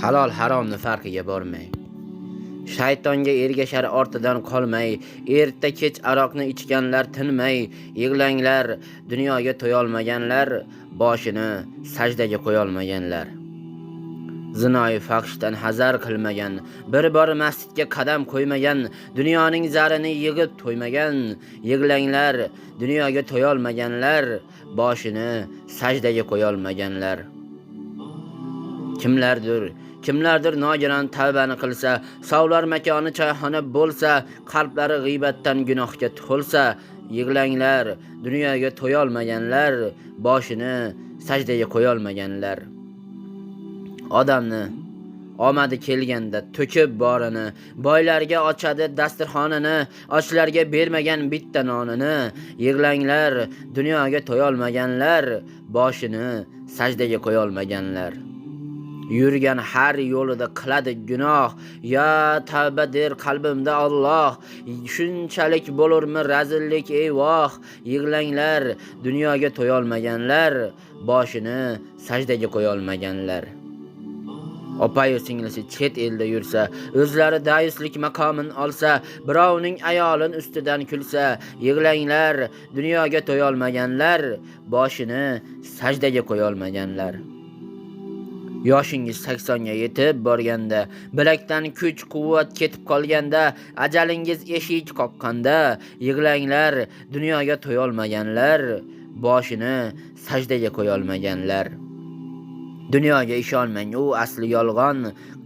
halol haromni farqiga bormay shaytonga ergashar ortidan qolmay erta kech aroqni ichganlar tinmay yig'langlar dunyoga to'yolmaganlar boshini sajdaga qo'yolmaganlar. Zinoyi fahshdan hazar qilmagan bir bor masjidga qadam qo'ymagan dunyoning zarini yig'ib to'ymagan yig'langlar dunyoga to'yolmaganlar boshini sajdaga qo'yolmaganlar. Kimlardir? Kimlardir nogiron tavbani qilsa savlar makoni choyxona bo'lsa qalblari g'iybatdan gunohga to'lsa yig'langlar dunyoga to'yolmaganlar boshini sajdaga qo'yolmaganlar. Odamni omadi kelganda to'kib borini boylarga ochadi dasturxonini ochlarga bermagan bitta nonini yig'langlar dunyoga to'yolmaganlar boshini sajdaga qo'yolmaganlar. Yurgan har yo'lida qiladi gunoh. Yo tavba der qalbimda Alloh. Shunchalik bo'lurmi razillik ey voh yig'langlar dunyoga to'yolmaganlar boshini sajdaga qo'yolmaganlar. Opayu singlisi chet elda yursa o'zlari dayuslik maqomin olsa birovning ayolin ustidan kulsa yig'langlar dunyoga to'yolmaganlar boshini sajdaga qo'yolmaganlar. Yoshingiz 80 ga yetib borganda bilakdan kuch quvvat ketib qolganda ajalingiz eshik qoqqanda yig'langlar dunyoga to'yolmaganlar boshini sajdaga qo'yolmaganlar. Dunyoga ishonmang u asli yolg'on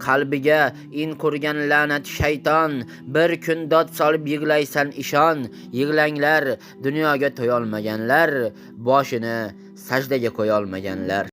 qalbiga in qurgan la'nat shayton. Bir kun dod solib yig'laysan ishon yig'langlar dunyoga to'yolmaganlar boshini sajdaga qo'yolmaganlar.